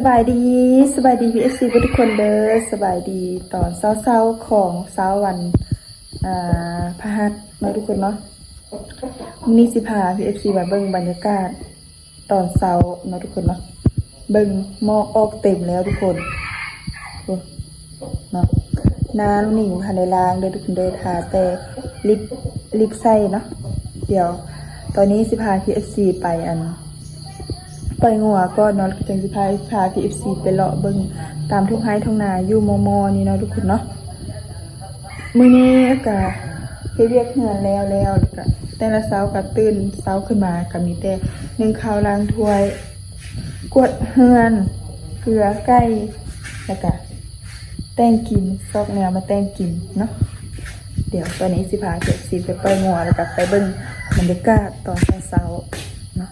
สบายดีสบายดีพีเอฟซีทุกคนเด้อสบายดีตอนเช้าๆของเช้าวันอ่าพฤหัสเนาทุกคนเนาะวันนี้สิพาพีเอฟซีมาเบิ่งบรรยากาศตอนเช้าเนาะทุกคนเนาะเบิ่งหมอออกเต็มแล้วทุกคนเนาะน้ำหนิงภายในล้างเด้อทุกคนเด้อทาแต่ลิปลิปใส่เนาะเดี๋ยว ตอนนี้สิพาพีเอฟซีไปอัน ปล่อยงัวก็นอนจังสิพาพาพีเอฟซีไปเลาะเบิ่งตามทุ่งไร่ทุ่งนาอยู่มอมอนี่เนาะทุกคนเนาะมื้อนี้ก็เฮ็ดเรียกเหือนแล้วแล้วแล้วก็แต่ละเช้าก็ตื่นเช้าขึ้นมาก็มีแต่นึ่งข้าวล้างถ้วย กวดเฮือนเกลือไก่แล้วก็แต่งกินซอกแนวมาแต่งกินเนาะเดี๋ยวตอนนี้สิพาเจ็ดสิไปปล่อยงัวแล้วก็ไปเบิ่งบรรยากาศตอนเช้าเนาะ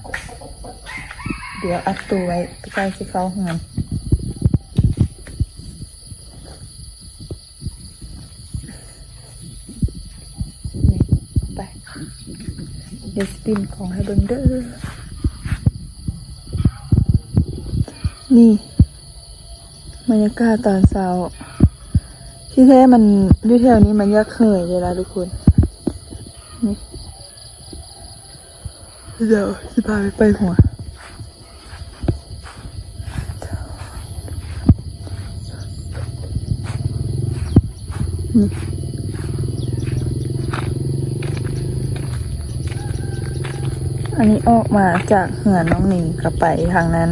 เดี๋ยวอัดตัวไว้ใกล้จะเขาห้อนไปเดี๋ยวสปินของให้เบิ่งเด้อนี่บรรยากาศตอนเช้าที่แท้มันอยู่แถวนี้มันยากเหยเลยละทุกคนนี่เดี๋ยวสิพาไปไปหัว อันนี้ออกมาจากเหือนน้องหนิงกลับไปทางนั้น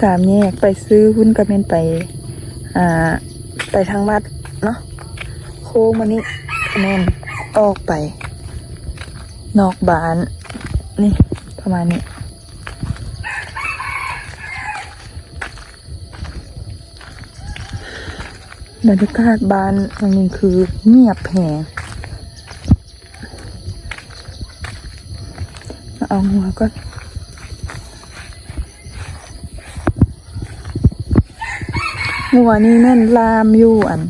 สามแยกไปซื้อหุ้นกับเมนไป อ่า ไปทางวัดเนาะโค้งมานี่แม่นออกไป นอกบ้าน นี่ ประมาณนี้ บรรยากาศบ้านอันนี้คือเงียบแหงเอาหัวก็หัวนี้แม่นลามอยู่อัน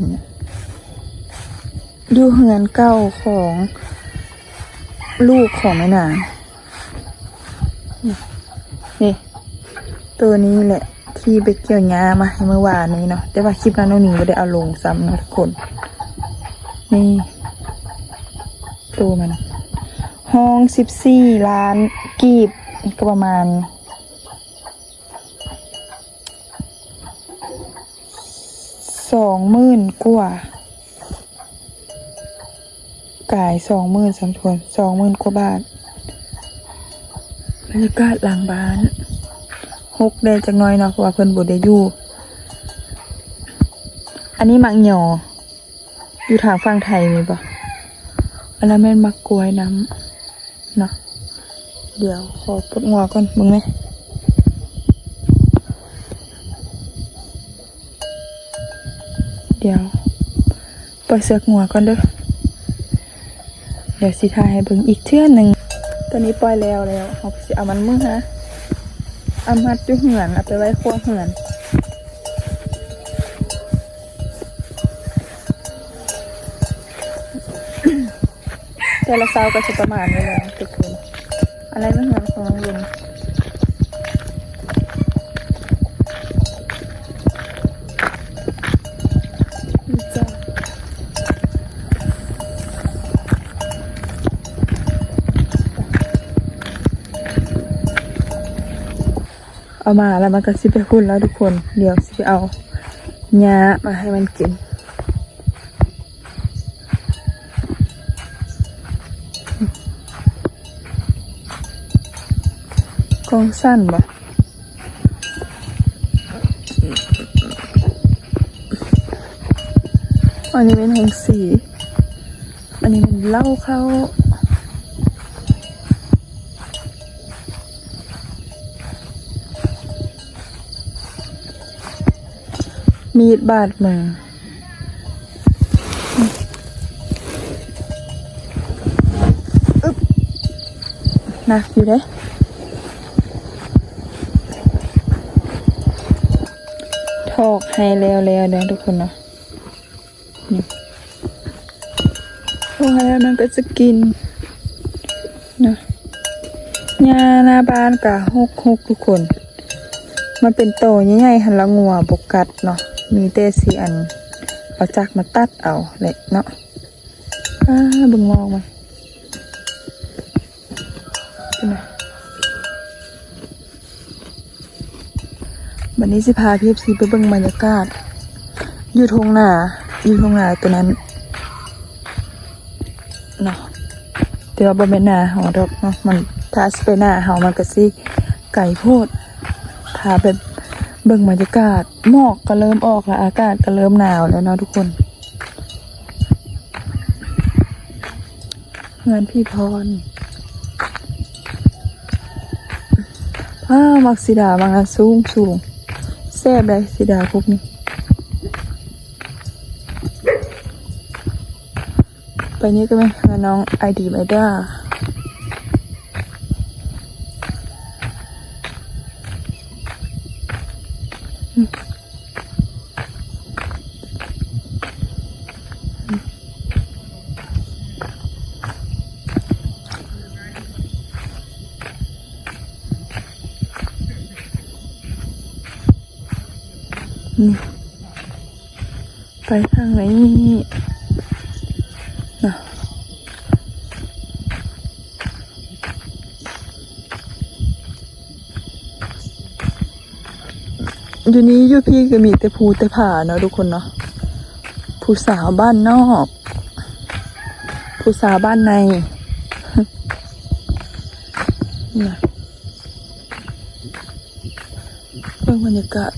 อยู่เฮือนเก้าของลูกของแม่นางนี่ ตัวนี้แหละ ที่ไปเกี่ยวงามาเมื่อวานนี้เนาะแต่ว่าคลิปนั้นน้องหนิงไม่ได้เอาลงซ้ำนะทุกคน นี่ตัวมันห้องสิบสี่ล้านกีบก็ประมาณสองหมื่นกว่ากายสองหมื่นสามทวนสองหมื่นกว่าบาทบรรยากาศหลังบ้าน หกได้จักน้อยเนาะเพราะว่าเพิ่นบ่ได้อยู่ อันนี้มักหยออยู่ทางฝั่งไทยมีปะอันนั้นแม่นมักกล้วยน้ำเนาะเดี๋ยวขอปลดงัวก่อนมึงไหมเดี๋ยวปล่อยเสือกงัวก่อนเด้อ เดี๋ยวสิทายให้เบิ่งอีกเทื่อหนึ่งตอนนี้ปล่อยแล้วแล้วเอาสิเอามันมือฮะ อามัดอยู่เหือนเอาไปไว้ครัวเหือนแต่ละเซาก็จะประมาณนี้เลยนะทุกคนอะไรไม่เหมือนของลุง เอามาแล้วมันก็สิไปหุ่นแล้วทุกคน เดี๋ยวสิไปเอาหญ้ามาให้มันกินกองสั้นบ่อันนี้เป็นหงสี อันนี้มันเหล่าเข้า มีดบาดมืออึ๊บหนักอยู่เด้ทอกให้แล้วแล้วนะทุกคนเนาะนี่ทอกให้แล้วมันก็จะกินนะหญ้าหน้าบ้านกะหกหกทุกคน มันเป็นโตใหญ่ๆหันละงัวบกกัดเนาะ มีแต่สีอัน เอาจักมาตัดเอาแหละเนาะอาบึงมองมาเป็นไงวันนี้สิพาพี่ซีไปเบิ่งบรรยากาศ อยู่ทงหนาอยู่ทงหนาตัวนั้นเนาะแต่ว่าบ่แม่นาเฮาดอกเนาะมันถ้าสิไปหน้าเฮามันก็สิไก่โพดพาไป เบิ่งบรรยากาศหมอกก็เริ่มออกแล้วอากาศก็เริ่มหนาวแล้วเนาะทุกคนงานพี่พรอ้ามักสีดาบางอันสูงสูงแซ่บได้สีดาพวกนี้ไปนี้ก็ไม่หาน้องไอดีไอด้า อืมนี่ไปทางไหนน่ อยู่นี้อยู่พี่ก็มีแต่ภูแต่ผาเนาะทุกคนเนาะผู้สาวบ้านนอกผู้สาวบ้านในนะเรื่องบรรยากาศ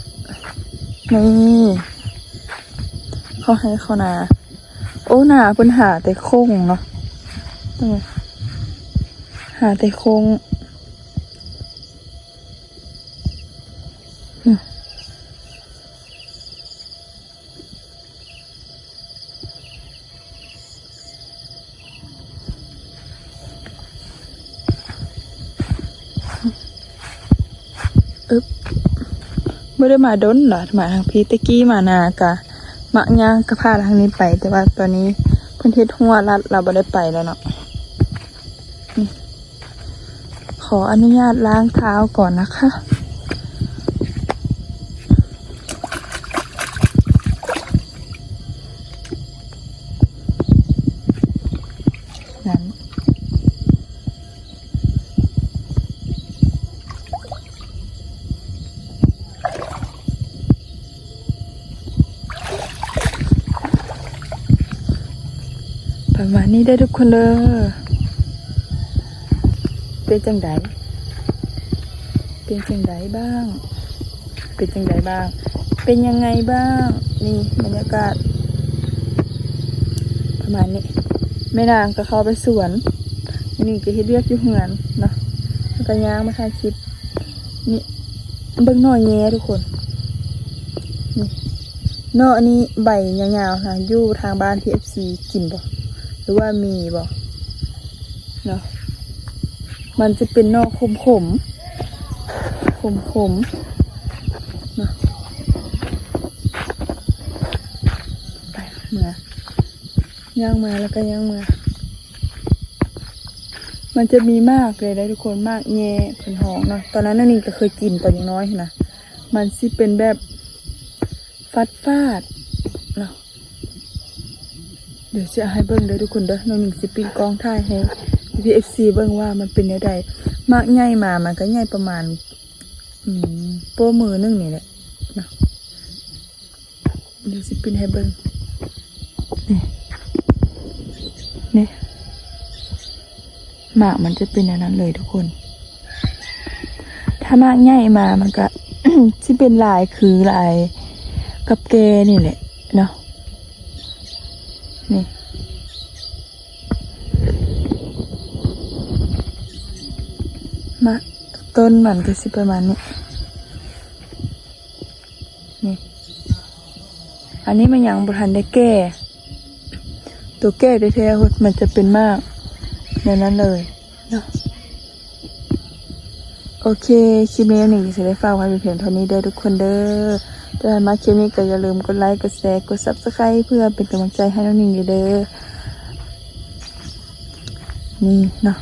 นี่เขาให้เขานา โอ้หนาเพิ่นหาแต่โค้งเนาะหาแต่โค้ง ไม่ได้มาดนหรอมาทางพีตะกี้มานากะมะย่างก็พาทางนี้ไป แต่ว่าตอนนี้เพื้นที่หัวรัดเราไม่ได้ไปแล้วเนาะขออนุญาตล้างเท้าก่อนนะคะ นี้ได้ทุกคนเลยเป็นจังไดเป็นจังไดบ้าง เป็นจังไดบ้าง เป็นยังไงบ้าง นี่บรรยากาศ ประมาณนี้แม่นางก็เข้าไปสวน นี่ก็เฮ็ดเรียกอยู่เหือนเนาะแล้วก็ย่างมาถ่ายคลิปนี่เบิ่งหน่อยแย่ทุกคนนี่เนาะอันนี้ใบยาวๆค่ะอยู่ทางบ้าน TFC กินบ่ หรือว่ามีบ่เนาะมันจะเป็นนอกขมขมขมขมเนาะไปเมื่อย่างมาแล้วก็ย่างมา มันจะมีมากเลยนะทุกคนมากแง่ผนหองเนาะตอนนั้นนั่นนี่ก็เคยกินตอนยังน้อยนะมันสิเป็นแบบฟัดฟาดเนาะเดี๋ยวจะให้เบิ้งเด้อทุกคนเด้อน้องหนึ่งสิปีกล้องถ่ายให้พีเอฟซีเบิ้งว่ามันเป็นยังไงมากใหญ่มามันก็ใหญ่ประมาณ อืมโป้มือนึงนี่แหละเนะเดี๋ยวสิปินให้เบิ้งนี่นี่หมากมันจะเป็นอย่างนั้นเลยทุกคน ถ้ามากใหญ่มามันก็ที่เป็นลายคือลายกับเกนี่แหละเนาะ นี่มาต้นมันก็สิประมาณนี้ นี่ อันนี้มันยังบุทันได้แก้ ตัวแก้ได้แท้มันจะเป็นมากในนั้นเลยเนาะโอเค คลิปนี้หนึ่งจะได้ฝากไว้เป็นเพียงเท่านี้เด้อทุกคนเด้อ ถ้ามาคลิปนี้ก็อย่าลืมกดไลค์กดแชร์กดซับสไครต์เพื่อเป็นกำลังใจให้น้องหนิงเด้อนี่เนาะ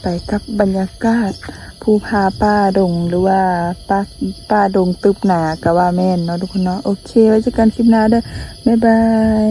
ไปกับบรรยากาศภูพาป้าดงหรือว่าป้าป้าดงตึบหนากะว่าแม่นเนาะทุกคนเนาะโอเค ไว้เจอกันคลิปหน้าเด้อบ๊ายบาย